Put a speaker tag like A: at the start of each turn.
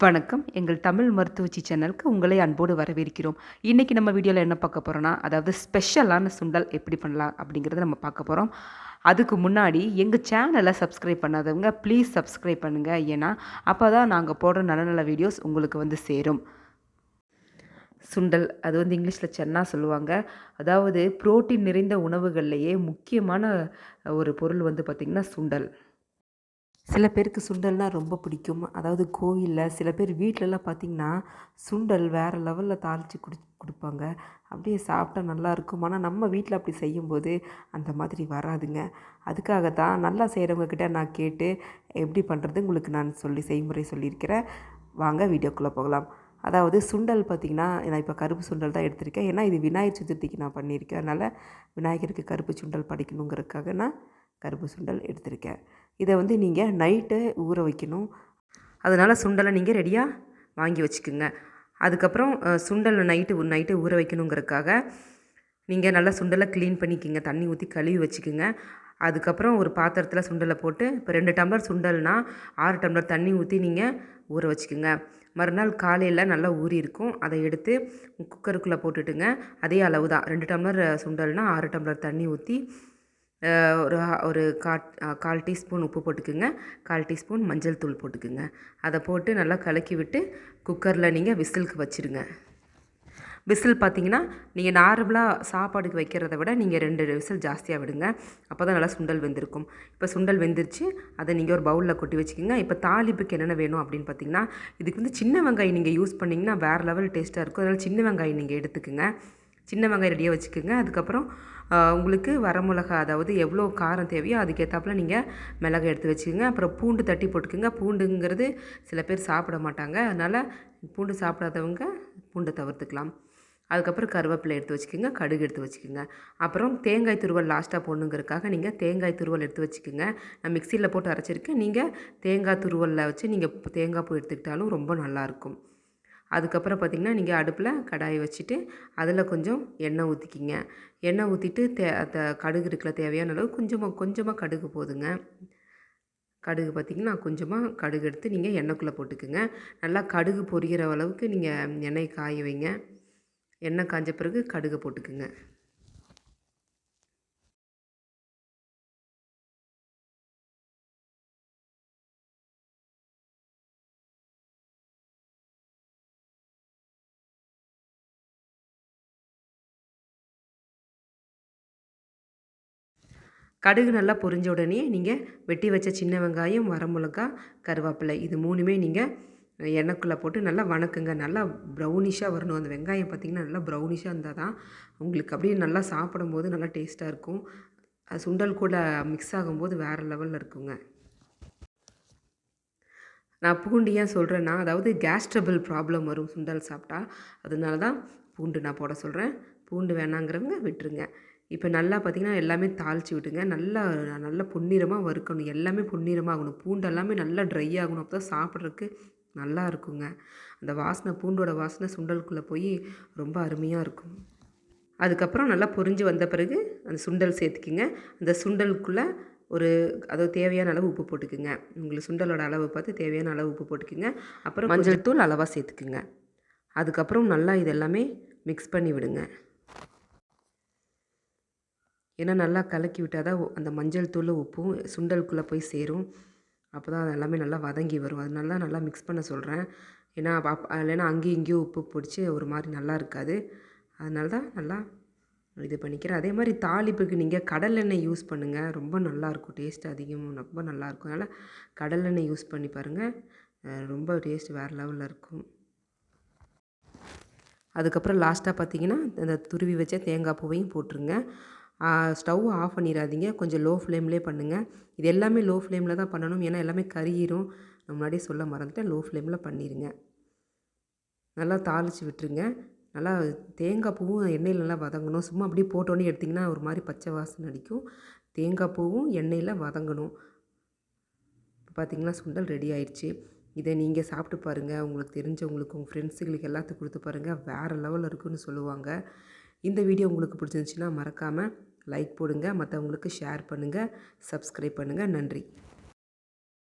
A: வணக்கம். எங்கள் தமிழ் மருத்துவச்சி சேனலுக்கு உங்களை அன்போடு வரவேற்கிறோம். இன்றைக்கி நம்ம வீடியோவில் என்ன பார்க்க போகிறோன்னா அதாவது ஸ்பெஷலான சுண்டல் எப்படி பண்ணலாம் அப்படிங்கிறத நம்ம பார்க்க போகிறோம் அதுக்கு முன்னாடி எங்கள் சேனலை சப்ஸ்கிரைப் பண்ணாதவங்க ப்ளீஸ் சப்ஸ்கிரைப் பண்ணுங்கள் ஏன்னா அப்போ தான் நாங்கள் போடுற நல்ல நல்ல வீடியோஸ் உங்களுக்கு வந்து சேரும். சுண்டல் அது வந்து இங்கிலீஷில் சென்னா சொல்லுவாங்க. அதாவது புரோட்டீன் நிறைந்த உணவுகள்லேயே முக்கியமான ஒரு பொருள் வந்து பார்த்திங்கன்னா சுண்டல். சில பேருக்கு சுண்டல்னால் ரொம்ப பிடிக்கும். அதாவது கோவிலில் சில பேர் வீட்டிலலாம் பார்த்திங்கன்னா சுண்டல் வேறு லெவலில் தாளித்து குடி கொடுப்பாங்க. அப்படியே சாப்பிட்டா நல்லா இருக்கும். ஆனால் நம்ம வீட்டில் அப்படி செய்யும்போது அந்த மாதிரி வராதுங்க. அதுக்காக தான் நல்லா செய்கிறவங்கக்கிட்ட நான் கேட்டு எப்படி பண்ணுறது உங்களுக்கு நான் சொல்லி செய்முறை சொல்லியிருக்கிறேன். வாங்க வீடியோக்குள்ளே போகலாம். அதாவது சுண்டல் பார்த்திங்கன்னா நான் இப்போ கருப்பு சுண்டல் தான் எடுத்திருக்கேன். ஏன்னா இது விநாயகர் சதுர்த்திக்கு நான் பண்ணியிருக்கேன். அதனால் விநாயகருக்கு கருப்பு சுண்டல் படிக்கணுங்கிறதுக்காக நான் கருப்பு சுண்டல் எடுத்திருக்கேன். இதை வந்து நீங்கள் நைட்டு ஊற வைக்கணும். அதனால் சுண்டலை நீங்கள் ரெடியாக வாங்கி வச்சுக்குங்க. அதுக்கப்புறம் சுண்டல் நைட்டு நைட்டு ஊற வைக்கணுங்கிறதுக்காக நீங்கள் நல்லா சுண்டலை க்ளீன் பண்ணிக்கிங்க. தண்ணி ஊற்றி கழுவி வச்சுக்கோங்க. அதுக்கப்புறம் ஒரு பாத்திரத்தில் சுண்டலை போட்டு இப்போ ரெண்டு டம்ளர் சுண்டல்னால் ஆறு டம்ளர் தண்ணி ஊற்றி நீங்கள் ஊற வச்சுக்குங்க. மறுநாள் காலையில் நல்லா ஊறி இருக்கும். அதை எடுத்து குக்கருக்குள்ளே போட்டுட்டுங்க. அதே அளவு தான் ரெண்டு டம்ளர் சுண்டல்னால் ஆறு டம்ளர் தண்ணி ஊற்றி ஒரு ஒரு காட் கால் டீஸ்பூன் உப்பு போட்டுக்குங்க. கால் டீஸ்பூன் மஞ்சள் தூள் போட்டுக்குங்க. அதை போட்டு நல்லா கலக்கி விட்டு குக்கரில் நீங்கள் விசிலுக்கு வச்சுருங்க விசில் பார்த்தீங்கன்னா நீங்கள் நார்மலாக சாப்பாடுக்கு வைக்கிறத விட நீங்கள் ரெண்டு விசில் ஜாஸ்தியாக விடுங்க. அப்போ தான் நல்லா சுண்டல் வெந்திருக்கும். இப்போ சுண்டல் வெந்துருச்சு அதை நீங்கள் ஒரு பவுலில் கொட்டி வச்சுக்கோங்க. இப்போ தாலிப்புக்கு என்னென்ன வேணும் அப்படின்னு பார்த்தீங்கன்னா இதுக்கு வந்து சின்ன வெங்காயம் நீங்கள் யூஸ் பண்ணிங்கன்னா வேறு லெவல் டேஸ்ட்டாக இருக்கும். அதனால் சின்ன வெங்காயம் நீங்கள் எடுத்துக்கோங்க. சின்ன வெங்காயம் ரெடியாக வச்சுக்கோங்க. அதுக்கப்புறம் உங்களுக்கு வரமிளகா அதாவது எவ்வளோ காரம் தேவையோ அதுக்கேற்றாப்புல நீங்கள் மிளகா எடுத்து வச்சுக்கோங்க. அப்புறம் பூண்டு தட்டி போட்டுக்கோங்க. பூண்டுங்கிறது சில பேர் சாப்பிட மாட்டாங்க. அதனால் பூண்டு சாப்பிடாதவங்க பூண்டை தவிர்த்துக்கலாம். அதுக்கப்புறம் கருவேப்பிலை எடுத்து வச்சுக்கோங்க. கடுகு எடுத்து வச்சுக்கோங்க. அப்புறம் தேங்காய் துருவல் லாஸ்ட்டாக போடணுங்கிறதுக்காக நீங்கள் தேங்காய் துருவல் எடுத்து வச்சுக்கோங்க. நான் மிக்சியில் போட்டு அரைச்சிருக்கேன். நீங்கள் தேங்காய் துருவலில் வச்சு நீங்கள் தேங்காய் பூ எடுத்துக்கிட்டாலும் ரொம்ப நல்லாயிருக்கும் அதுக்கப்புறம் பார்த்திங்கன்னா நீங்கள் அடுப்பில் கடாயை வச்சுட்டு அதில் கொஞ்சம் எண்ணெய் ஊற்றிக்கிங்க. எண்ணெய் ஊற்றிட்டு தே அந்த கடுகு இருக்கிற தேவையான அளவு கொஞ்சமாக கொஞ்சமாக கடுகு போதுங்க. கடுகு பார்த்திங்கன்னா கொஞ்சமாக கடுகு எடுத்து நீங்கள் எண்ணெய்க்குள்ளே போட்டுக்குங்க. நல்லா கடுகு பொரிகிற அளவுக்கு நீங்கள் எண்ணெய் காய வைங்க. எண்ணெய் காஞ்ச பிறகு கடுகு போட்டுக்குங்க. கடுகு நல்லா பொரிஞ்ச உடனே நீங்கள் வெட்டி வச்ச சின்ன வெங்காயம் வரமிளகா கருவேப்பிலை இது மூணுமே நீங்கள் எண்ணெய்க்குள்ளே போட்டு நல்லா வணக்குங்க. நல்லா ப்ரௌனிஷாக வரணும். அந்த வெங்காயம் பார்த்திங்கன்னா நல்லா ப்ரௌனிஷாக இருந்தால் தான் உங்களுக்கு அப்படியே நல்லா சாப்பிடும்போது நல்லா டேஸ்ட்டாக இருக்கும். அது சுண்டல் கூட மிக்ஸ் ஆகும்போது வேறு லெவலில் இருக்குங்க. நான் பூண்டு ஏன் சொல்கிறேன்னா அதாவது கேஸ் ட்ரபிள் ப்ராப்ளம் வரும் சுண்டல் சாப்பிட்டா. அதனால தான் பூண்டு நான் போட சொல்கிறேன் பூண்டு வேணாங்கிறவங்க விட்டுருங்க. இப்போ நல்லா பார்த்திங்கன்னா எல்லாமே தாளித்து விட்டுங்க. நல்லா நல்லா பொன்னிறமாக வறுக்கணும். எல்லாமே பொன்னிறமாக ஆகணும் பூண்டு எல்லாமே நல்லா ட்ரை ஆகணும். அப்போ தான் சாப்பிட்றதுக்கு நல்லா இருக்குங்க. அந்த வாசனை பூண்டோட வாசனை சுண்டலுக்குள்ளே போய் ரொம்ப அருமையாக இருக்கும். அதுக்கப்புறம் நல்லா பொரிஞ்சு வந்த பிறகு அந்த சுண்டல் சேர்த்துக்கிங்க. அந்த சுண்டலுக்குள்ளே ஒரு அதாவது தேவையான அளவு உப்பு போட்டுக்குங்க. உங்களுக்கு சுண்டலோட அளவு பார்த்து தேவையான அளவு உப்பு போட்டுக்குங்க. அப்புறம் மஞ்சள் தூள் அளவாக சேர்த்துக்குங்க. அதுக்கப்புறம் நல்லா இதெல்லாமே மிக்ஸ் பண்ணி விடுங்க. ஏன்னா நல்லா கலக்கி விட்டால் தான் அந்த மஞ்சள் தூள் உப்பும் சுண்டலுக்குள்ளே போய் சேரும். அப்போ தான் அது எல்லாமே நல்லா வதங்கி வரும். அதனால தான் நல்லா மிக்ஸ் பண்ண சொல்கிறேன் ஏன்னா அப் இல்லைன்னா அங்கேயும் இங்கேயும் உப்பு பிடிச்சி ஒரு மாதிரி நல்லா இருக்காது. அதனால தான் நல்லா இது பண்ணிக்கிறேன். அதே மாதிரி தாளிப்புக்கு நீங்கள் கடலெண்ணெய் யூஸ் பண்ணுங்கள் ரொம்ப நல்லாயிருக்கும் டேஸ்ட் அதிகம் ரொம்ப நல்லாயிருக்கும் அதனால் கடலெண்ணெய் யூஸ் பண்ணி பாருங்கள் ரொம்ப டேஸ்ட் வேறு லெவலில் இருக்கும். அதுக்கப்புறம் லாஸ்ட்டாக பார்த்தீங்கன்னா இந்த துருவி வச்ச தேங்காய் பூவையும் போட்டுருங்க. ஸ்டவ் ஆஃப் பண்ணிடாதீங்க கொஞ்சம் லோ ஃப்ளேம்லேயே பண்ணுங்கள் இது எல்லாமே லோ ஃப்ளேமில் தான் பண்ணணும். ஏன்னா எல்லாமே கருகிரும். நான் முன்னாடியே சொல்ல மறந்துட்டேன். லோ ஃப்ளேமில் பண்ணிடுங்க நல்லா தாளித்து விட்டுருங்க. நல்லா தேங்காய் பூவும் எண்ணெயில் நல்லா வதங்கணும். சும்மா அப்படியே போட்டோன்னே எடுத்திங்கன்னா ஒரு மாதிரி பச்சை வாசனை அடிக்கும். தேங்காய் பூவும் எண்ணெயில் வதங்கணும். இப்போ பார்த்திங்கன்னா சுண்டல் ரெடி ஆயிடுச்சு. இதை நீங்கள் சாப்பிட்டு பாருங்கள் உங்களுக்கு தெரிஞ்சவங்களுக்கு உங்கள் ஃப்ரெண்ட்ஸுங்களுக்கு எல்லாத்துக்கும் கொடுத்து பாருங்கள் வேறு லெவலில் இருக்குன்னு சொல்லுவாங்க. இந்த வீடியோ உங்களுக்கு பிடிச்சிருந்துச்சின்னா மறக்காமல் லைக் போடுங்க மற்றவங்களுக்கு ஷேர் பண்ணுங்கள் சப்ஸ்கிரைப் பண்ணுங்கள் நன்றி.